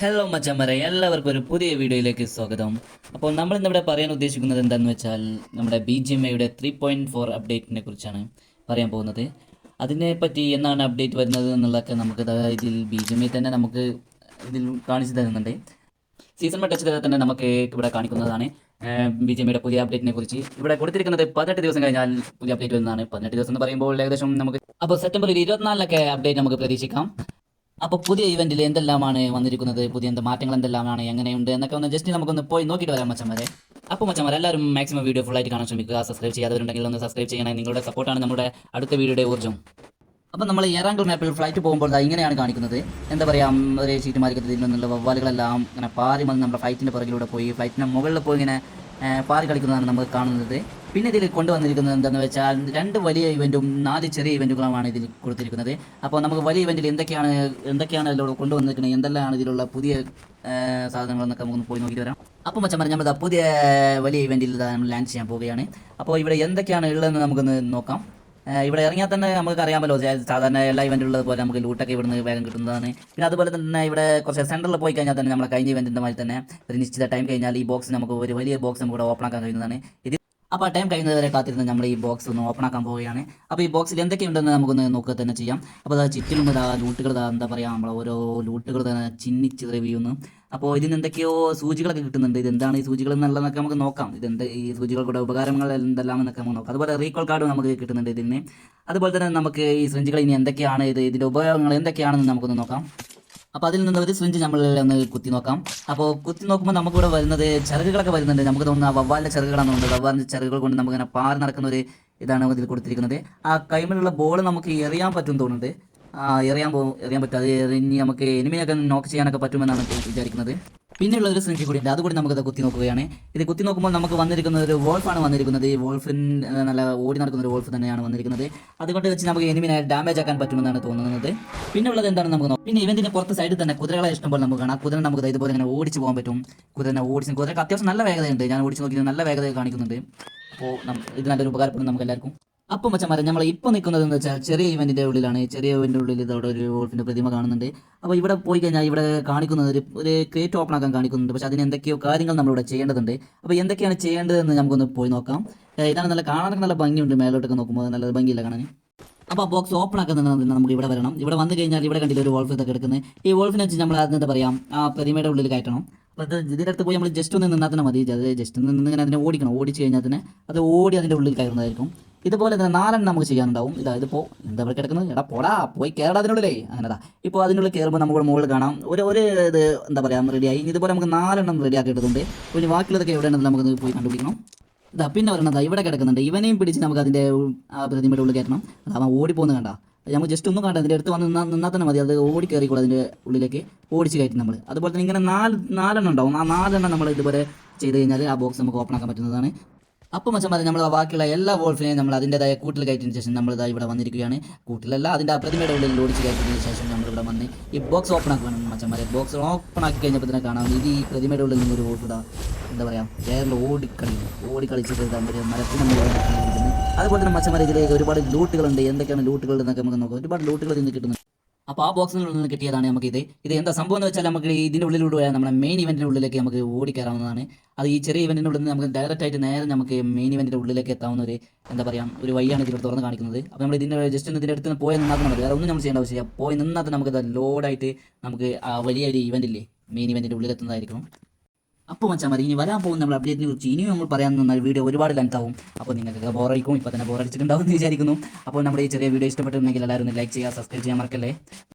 Hello മച്ചമ്മരെ എല്ലാവർക്കും ഒരു പുതിയ വീഡിയോയിലേക്ക് സ്വാഗതം. അപ്പോൾ നമ്മൾ ഇന്നിവിടെ പറയാൻ ഉദ്ദേശിക്കുന്നത് എന്താണെന്ന് വെച്ചാൽ നമ്മുടെ ബി ജി എം ഐയുടെ ത്രീ പോയിന്റ് ഫോർ അപ്ഡേറ്റിനെ കുറിച്ചാണ് പറയാൻ പോകുന്നത്. അതിനെപ്പറ്റി എന്നാണ് അപ്ഡേറ്റ് വരുന്നത് എന്നുള്ളതൊക്കെ നമുക്ക് ഇതിൽ ബി ജി എം ഐ തന്നെ നമുക്ക് ഇതിൽ കാണിച്ചു തരുന്നുണ്ട്. സീസൺ ടച്ച് ചെയ്താൽ തന്നെ നമുക്ക് ഇവിടെ കാണിക്കുന്നതാണ്. ബി ജി എമ്മയുടെ പുതിയ അപ്ഡേറ്റിനെ കുറിച്ച്. ഇവിടെ കൊടുത്തിരിക്കുന്നത് പതിനെട്ട് ദിവസം കഴിഞ്ഞാൽ പുതിയ അപ്ഡേറ്റ് വരുന്നതാണ്. പതിനെട്ട് ദിവസം എന്ന് പറയുമ്പോൾ ഏകദേശം നമുക്ക് അപ്പോൾ സെപ്റ്റംബർ ഇരുപത്തിനാലിലൊക്കെ അപ്ഡേറ്റ് നമുക്ക് പ്രതീക്ഷിക്കാം. അപ്പോൾ പുതിയ ഇവന്റിൽ എന്തെല്ലാമാണ് വന്നിരിക്കുന്നത്? പുതിയ എന്ത് മാറ്റങ്ങൾ എന്തെല്ലാമാണ്? എങ്ങനെയുണ്ട്? എന്നൊക്കെ ഒന്ന് ജസ്റ്റ് നമുക്കൊന്ന് പോയി നോക്കിയിട്ട് വരാം മച്ചന്മാരെ. അപ്പോൾ മച്ചമാർ എല്ലാവരും മാക്സിമം വീഡിയോ ഫുൾ ആയിട്ട് കാണാൻ ശ്രമിക്കുക. സബ്സ്ക്രൈബ് ചെയ്യാത്തവരുണ്ടെങ്കിൽ ഒന്ന് സബ്സ്ക്രൈബ് ചെയ്യണേ. നിങ്ങളുടെ സപ്പോർട്ടാണ് നമ്മുടെ അടുത്ത വീഡിയോയുടെ ഊർജം. അപ്പം നമ്മൾ ഏറാങ്കൂർ മാപ്പിൽ ഫ്ലൈറ്റ് പോകുമ്പോൾ ഇങ്ങനെയാണ് കാണിക്കുന്നത്. എന്താ പറയുക ഒരു സീറ്റ് മാറിക്കത്തിൽ നിന്നുള്ള വവ്വാലുകളെല്ലാം ഇങ്ങനെ പാറി വന്ന് നമ്മുടെ ഫ്ലൈറ്റിന്റെ പുറകിലൂടെ പോയി ഫ്ലൈറ്റിന്റെ മുകളിൽ പോയി ഇങ്ങനെ പാറി കളിക്കുന്നതാണ് നമുക്ക് കാണുന്നത്. പിന്നെ ഇതിൽ കൊണ്ടുവന്നിരിക്കുന്നത് എന്താണെന്ന് വെച്ചാൽ രണ്ട് വലിയ ഇവന്റും നാല് ചെറിയ ഇവന്റുകളുമാണ് ഇതിൽ കൊടുത്തിരിക്കുന്നത്. അപ്പോൾ നമുക്ക് വലിയ ഇവന്റിൽ എന്തൊക്കെയാണ് എന്തൊക്കെയാണ് ഇതിലൂടെ കൊണ്ടുവന്നിരിക്കുന്നത്? എന്തെല്ലാമാണ് ഇതിലുള്ള പുതിയ സാധനങ്ങളെന്നൊക്കെ നമുക്ക് പോയി നോക്കിയിട്ട് വരാം. അപ്പോൾ വെച്ചാൽ നമ്മൾ ദാ പുതിയ വലിയ ഇവന്റിൽ നമ്മൾ ലാൻഡ് ചെയ്യാൻ പോവുകയാണ്. അപ്പോൾ ഇവിടെ എന്തൊക്കെയാണ് ഉള്ളതെന്ന് നമുക്കൊന്ന് നോക്കാം. ഇവിടെ ഇറങ്ങിയാൽ തന്നെ നമുക്ക് അറിയാമല്ലോ സാധാരണ എല്ലാ ഇവന്റുള്ളത് പോലെ നമുക്ക് ലൂട്ടൊക്കെ ഇവിടുന്ന് വേഗം കിട്ടുന്നതാണ്. പിന്നെ അതുപോലെ തന്നെ ഇവിടെ കുറച്ച് സെന്ററിൽ പോയി കഴിഞ്ഞാൽ തന്നെ നമ്മളെ കഴിഞ്ഞ ഇവന്റിന്റെ മാതിരി തന്നെ ഒരു നിശ്ചിത ടൈം കഴിഞ്ഞാൽ ഈ ബോക്സ് നമുക്ക് ഒരു വലിയ ബോക്സ് നമുക്ക് ഇവിടെ ഓപ്പൺ ആക്കാൻ കഴിയുന്നതാണ്. ഇത് അപ്പോൾ ആ ടൈം കഴിയുന്നവരെ കാത്തിരുന്ന് നമ്മൾ ഈ ബോക്സ് ഒന്ന് ഓപ്പൺ ആക്കാൻ പോവുകയാണ്. അപ്പോൾ ഈ ബോക്സിൽ എന്തൊക്കെയുണ്ടെന്ന് നമുക്കൊന്ന് നോക്കുക തന്നെ ചെയ്യാം. അപ്പോൾ അത് ചുറ്റിലും ഇതാ ലൂട്ടുകൾ എന്താ പറയുക നമ്മൾ ഓരോ ലൂട്ടുകൾ തന്നെ ചിന്നിച്ച് റിവ്യൂന്ന് അപ്പോൾ ഇതിന് എന്തൊക്കെയോ സൂചികളൊക്കെ കിട്ടുന്നുണ്ട്. ഇത് എന്താണ് ഈ സൂചികൾ എന്നുള്ളതൊക്കെ നമുക്ക് നോക്കാം. ഇതെന്ത് ഈ സൂചികളുടെ ഉപകാരങ്ങൾ എന്തെല്ലാം എന്നൊക്കെ നമുക്ക് നോക്കാം. അതുപോലെ റീകോൾ കാർഡ് നമുക്ക് കിട്ടുന്നുണ്ട് ഇതിന്. അതുപോലെ തന്നെ നമുക്ക് ഈ സിറിഞ്ചുകൾ ഇനി എന്തൊക്കെയാണ് ഇത് ഇതിന്റെ ഉപയോഗങ്ങൾ എന്തൊക്കെയാണെന്ന് നമുക്കൊന്ന് നോക്കാം. അപ്പോൾ അതിൽ നിന്ന് ഒരു സ്വിഞ്ച് നമ്മൾ ഒന്ന് കുത്തി നോക്കാം. അപ്പോൾ കുത്തി നോക്കുമ്പോൾ നമുക്കിവിടെ വരുന്നത് ചിറകുകളൊക്കെ വരുന്നുണ്ട്. നമുക്ക് തോന്നുന്ന വവ്വാലിന്റെ ചിറകുകളാണ് തോന്നുന്നത് വവ്വാലിന്റെ ചിറകുകൾ കൊണ്ട് നമുക്ക് ഇങ്ങനെ പാറി നടക്കുന്ന ഒരു ഇതാണ് ഇതിൽ കൊടുത്തിരിക്കുന്നത്. ആ കൈമിലുള്ള ബോൾ നമുക്ക് എറിയാൻ പറ്റും തോന്നുന്നുണ്ട്. എറിയാൻ പോ എറിയാൻ പറ്റും. അത് എറിഞ്ഞ് നമുക്ക് എനിമിനൊക്കെ നോക്ക് ചെയ്യാനൊക്കെ പറ്റുമെന്നാണ് വിചാരിക്കുന്നത്. പിന്നെയുള്ള ഒരു സിറിഞ്ച് കൂടി ഉണ്ട്. അതുകൂടി നമുക്ക് കുത്തി നോക്കുകയാണ്. ഇത് കുത്തി നോക്കുമ്പോൾ നമുക്ക് വന്നിരിക്കുന്ന ഒരു വോൾഫാണ് വന്നിരിക്കുന്നത്. ഈ വോൾഫിൻ നല്ല ഓടി നടക്കുന്ന ഒരു വോൾഫ് തന്നെയാണ് വന്നിരിക്കുന്നത്. അതുകൊണ്ട് വെച്ച് നമുക്ക് എനിമിനെ ഡാമേജ് ആക്കാൻ പറ്റുമെന്നാണ് തോന്നുന്നത്. പിന്നെ ഉള്ളത് എന്താണ് നമുക്ക് നോക്കാം. പിന്നെ ഇവന്റിന്റെ പുറത്ത് സൈഡിൽ തന്നെ കുതിരകളെ ഇഷ്ടംപോലെ നമുക്ക് കാണാം. കുതിര നമുക്ക് ഇതുപോലെ ഇങ്ങനെ ഓടിച്ച് പോകാൻ പറ്റും. കുതിരനെ ഓടിച്ച് കുതിരക്ക് അത്യാവശ്യം നല്ല വേഗതയുണ്ട്. ഞാൻ ഓടിച്ച് നോക്കിയത് നല്ല വേഗത കാണിക്കുന്നുണ്ട്. അപ്പോൾ ഇത് നല്ലൊരു ഉപകാരപ്പെടും നമുക്ക് എല്ലാവർക്കും. അപ്പം മച്ചന്മാരെ നമ്മൾ ഇപ്പോൾ നിൽക്കുന്നത് എന്ന് വെച്ചാൽ ചെറിയ ഇവന്റിന്റെ ഉള്ളിലാണ്. ചെറിയ ഇവന്റിന്റെ ഉള്ളിൽ ഇതവിടെ ഒരു വോൾഫിന്റെ പ്രതിമ കാണുന്നുണ്ട്. അപ്പോൾ ഇവിടെ പോയി കഴിഞ്ഞാൽ ഇവിടെ കാണിക്കുന്നത് ഒരു ഒരു ക്രിയേറ്റ് ഓപ്പൺ ആക്കാൻ കാണിക്കുന്നുണ്ട്. പക്ഷേ അതിന് എന്തൊക്കെയോ കാര്യങ്ങൾ നമ്മളിവിടെ ചെയ്യേണ്ടതുണ്ട്. അപ്പോൾ എന്തൊക്കെയാണ് ചെയ്യേണ്ടതെന്ന് നമുക്കൊന്ന് പോയി നോക്കാം. ഇതാണ് നല്ല കാണാനൊക്കെ നല്ല ഭംഗിയുണ്ട്. മേലോട്ടൊക്കെ നോക്കുമ്പോൾ നല്ല ഭംഗിയില്ല കാണാൻ അപ്പോൾ ബോക്സ് ഓപ്പൺ ആക്കുന്നുണ്ടെങ്കിൽ നമുക്ക് ഇവിടെ വരണം. ഇവിടെ വന്നു കഴിഞ്ഞാൽ ഇവിടെ കണ്ടില്ല ഒരു വോൾഫ് ഇതൊക്കെ എടുക്കുന്നത് ഈ വോൾഫിനെ വെച്ച് നമ്മൾ അത് എന്താ പറയാം. ആ പ്രതിമയുടെ ഉള്ളിൽ കയറ്റണം. അപ്പോൾ ഇതിന്റെ അടുത്ത് പോയി നമ്മൾ ജസ്റ്റ് ഒന്ന് നിന്നാൽ തന്നെ മതി. അത് ജസ്റ്റ് ഒന്ന് നിന്ന് ഇങ്ങനെ അതിനെ ഓടിക്കണം. ഓടിച്ച് കഴിഞ്ഞാൽ തന്നെ അത് ഓടി അതിന്റെ ഉള്ളിൽ കയറുന്നതായിരിക്കും. ഇതുപോലെ തന്നെ നാലെണ്ണം നമുക്ക് ചെയ്യാനുണ്ടാവും. ഇതാ ഇതിപ്പോൾ എന്താ ഇവിടെ കിടക്കുന്നത്? എടാ പോടാ പോയി കയറാ അതിനുള്ളിലേ. അങ്ങനെതാ. ഇപ്പോൾ അതിനുള്ളിൽ കയറുമ്പോൾ നമുക്ക് മുകളിൽ കാണാം. ഒരു ഒരു ഇത് എന്താ പറയുക റെഡിയായി ഇതുപോലെ നമുക്ക് നാലെണ്ണം റെഡി ആക്കിയിട്ടുണ്ട് പിന്നെ ബാക്കിയുള്ളതൊക്കെ എവിടെയാണെന്ന് നമുക്ക് പോയി കണ്ടുപിടിക്കണം. ഇതാ പിന്നെ ഒരെണ്ണം ഇവിടെ കിടക്കുന്നുണ്ട്. ഇവനെയും പിടിച്ച് നമുക്ക് അതിന്റെ ആ പ്രതിമയുടെ ഉള്ളിൽ കയറ്റണം. അത് അവൻ ഓടിപ്പോകുന്ന കണ്ട. നമുക്ക് ജസ്റ്റ് ഒന്നും കണ്ട അതിന്റെ അടുത്ത് വന്ന് നിന്നാൽ നിന്നാൽ തന്നെ മതി. അത് ഓടി കയറിക്കൂടെ അതിന്റെ ഉള്ളിലേക്ക്. ഓടിച്ച് കയറ്റി നമ്മൾ അതുപോലെ തന്നെ ഇങ്ങനെ നാല് നാലെണ്ണം ഉണ്ടാവും. ആ നാലെണ്ണം നമ്മൾ ഇതുപോലെ ചെയ്ത് കഴിഞ്ഞാൽ ആ ബോക്സ് നമുക്ക് ഓപ്പൺ ആക്കാൻ പറ്റുന്നതാണ്. അപ്പോൾ മച്ചന്മാരെ നമ്മൾ ബാക്കിയുള്ള എല്ലാ വോൾഫിനെയും നമ്മൾ അതിന്റെതായ കൂട്ടിൽ കയറ്റിയതിന് ശേഷം നമ്മൾ ഇതാ ഇവിടെ വന്നിരിക്കുകയാണ്. കൂട്ടിലല്ല അതിന്റെ പ്രതിമയുടെ ഉള്ളിൽ ലോഡിച്ച് കയറ്റിയതിന് ശേഷം നമ്മൾ ഇവിടെ വന്ന് ഈ ബോക്സ് ഓപ്പൺ ആക്കുകയാണ് മച്ചന്മാരെ ബോക്സ് ഓപ്പൺ ആക്കി കഴിഞ്ഞപ്പോൾ തന്നെ കാണാം ഇത് ഈ പ്രതിമയുടെ ഉള്ളിൽ നിന്നൊരു ഇതാ എന്താ പറയുക എയറിൽ ഓടിക്കളി ഓടിക്കളിച്ചിട്ട് ഒരു മുകളിൽ നിൽക്കുന്നത്. അതുപോലെ തന്നെ മച്ചന്മാരെ ഇതിലേക്ക് ഒരുപാട് ലൂട്ടുകളുണ്ട് എന്തൊക്കെയാണ് ലൂട്ടുകൾ എന്നൊക്കെ നമുക്ക് നോക്കാം. ഒരുപാട് ലൂട്ടുകൾ ഇന്ന് കിട്ടുന്നുണ്ട്. അപ്പോൾ ആ ബോക്സിൽ നിന്ന് കിട്ടിയതാണ് നമുക്ക് ഇത് ഇത് എന്താ സംഭവം എന്ന് വെച്ചാൽ നമുക്ക് ഇതിന്റെ ഉള്ളിലൂടെ നമ്മുടെ മെയിൻ ഇവന്റിന്റെ ഉള്ളിലേക്ക് നമുക്ക് ഓടിക്കയറാവുന്നതാണ്. അത് ഈ ചെറിയ ഇവന്റിന്റെ ഉള്ളിൽ നിന്ന് നമുക്ക് ഡയറക്റ്റ് ആയിട്ട് നേരെ നമുക്ക് മെയിൻ ഇവന്റിന്റെ ഉള്ളിലേക്ക് എത്താവുന്ന ഒരു എന്താ പറയുക ഒരു വഴിയാണ് ഇതിലൂടെ തുറന്ന് കാണിക്കുന്നത്. അപ്പോൾ നമ്മൾ ഇതിന്റെ ജസ്റ്റ് ഒന്ന് ഇതിന്റെ അടുത്ത് നിന്ന് പോയി നിന്നാൽ മതി വേറെ ഒന്നും നമ്മൾ ചെയ്യേണ്ട ആവശ്യമില്ല. പോയി നിന്നാൽ നമുക്ക് ലോഡായിട്ട് നമുക്ക് ആ വലിയ ഒരു ഇവന്റ് ഇല്ലേ? മെയിൻ ഇവന്റിന്റെ ഉള്ളിൽ എത്തുന്നതായിരിക്കും. അപ്പോൾ മച്ചാൽ മതി ഇനി വരാൻ പോകുന്ന നമ്മൾ അപ്ഡേറ്റിനെ കുറിച്ച് ഇനിയും നമ്മൾ പറയാൻ നിന്നാൽ വീഡിയോ ഒരുപാട് ലെങ്ത് ആവും. അപ്പോൾ നിങ്ങൾക്ക് ബോറടിക്കും ഇപ്പോൾ തന്നെ ബോറടിച്ചിട്ടുണ്ടാവും എന്ന് വിചാരിക്കുന്നു. അപ്പോൾ നമ്മുടെ ഈ ചെറിയ വീഡിയോ ഇഷ്ടപ്പെട്ടിട്ടുണ്ടെങ്കിൽ എല്ലാവരും ലൈക്ക് ചെയ്യുക സബ്സ്ക്രൈബ് ചെയ്യാൻ മറക്കല്ലേ?